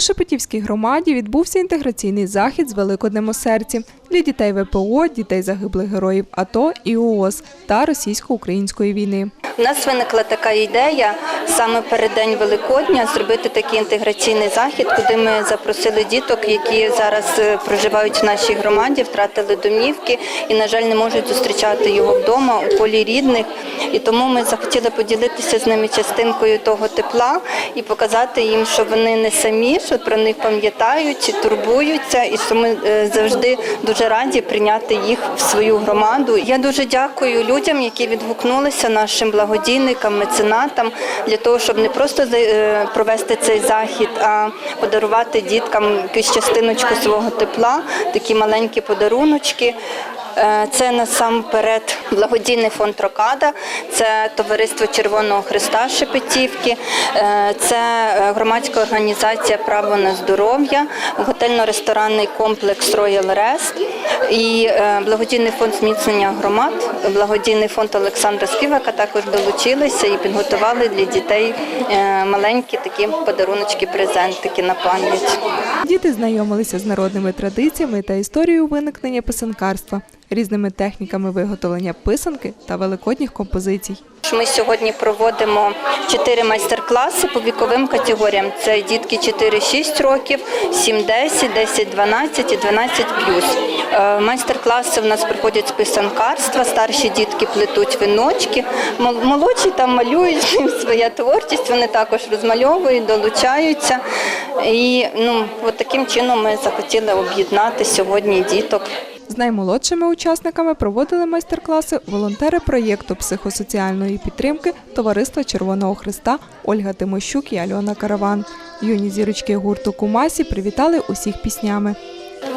Шепетівській громаді відбувся інтеграційний захід з Великоднем у серці для дітей ВПО, дітей загиблих героїв АТО і ООС та російсько-української війни. У нас виникла така ідея саме перед день Великодня зробити такий інтеграційний захід, куди ми запросили діток, які зараз е, проживають в нашій громаді, втратили домівки і, на жаль, не можуть зустрічати його вдома у полі рідних. І тому ми захотіли поділитися з ними частинкою того тепла і показати їм, що вони не самі, що про них пам'ятають, турбуються, і що ми е, завжди дуже раді прийняти їх в свою громаду. Я дуже дякую людям, які відгукнулися нашим благодійникам, меценатам для того, щоб не просто е, провести цей захід, а подарувати діткам якусь частиночку свого тепла, такі маленькі подаруночки. Е, Це насамперед благодійний фонд Рокада, це товариство Червоного Христа Шепетівки, е, це е, громадська організація Право на здоров'я, готельно-ресторанний комплекс Royal Rest і е, благодійний фонд зміцнення громад, благодійний фонд Олександра Співака також долучилися і підготували для дітей маленькі такі подаруночки, презентики на пам'ять. Діти знайомилися з народними традиціями та історією виникнення писанкарства, різними техніками виготовлення писанки та великодніх композицій. Ми сьогодні проводимо чотири майстер-класи по віковим категоріям. Це дітки 4-6 років, 7-10, 10-12 і 12 Е, Майстер-класи в нас проходять з писанкарства, старші дітки плетуть віночки, молодші там малюють своя творчість, вони також розмальовують, долучаються. І ну, от таким чином ми захотіли об'єднати сьогодні діток. З наймолодшими учасниками проводили майстер-класи волонтери проєкту психосоціальної підтримки Товариства Червоного Христа Ольга Тимощук і Альона Караван. Юні зірочки гурту Кумасі привітали усіх піснями.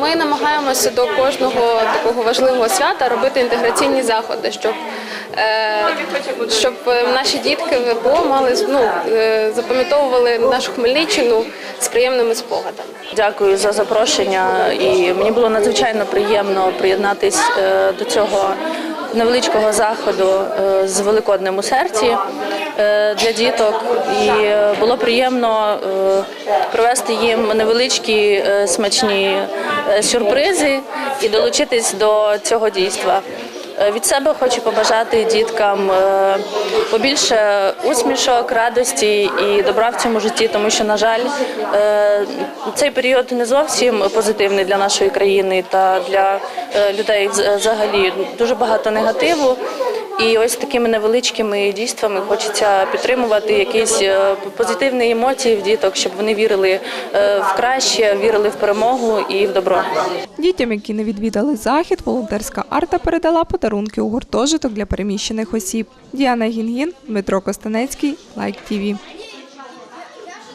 Ми намагаємося до кожного такого важливого свята робити інтеграційні заходи, щоб, щоб е, наші дітки ВПО мали ну, е, запам'ятовували нашу Хмельниччину з приємними спогадами. Дякую за запрошення, і мені було надзвичайно приємно приєднатись е, до цього невеличкого заходу е, з Великоднем у серці е, для діток. І е, було приємно е, провести їм невеличкі е, смачні е, сюрпризи і долучитись до цього дійства. Е, Від себе хочу побажати діткам е, побільше усмішок, радості і добра в цьому житті, тому що, на жаль, е, цей період не зовсім позитивний для нашої країни та для людей взагалі. Дуже багато негативу. І ось такими невеличкими дійствами хочеться підтримувати якісь е, позитивні емоції в діток, щоб вони вірили е, в краще, вірили в перемогу і в добро. Дітям, які не відвідали захід, волонтерська арта передала подарунки у гуртожиток для переміщених осіб. Діана Гінгін, Дмитро Костанецький, Лайк ТІВІ.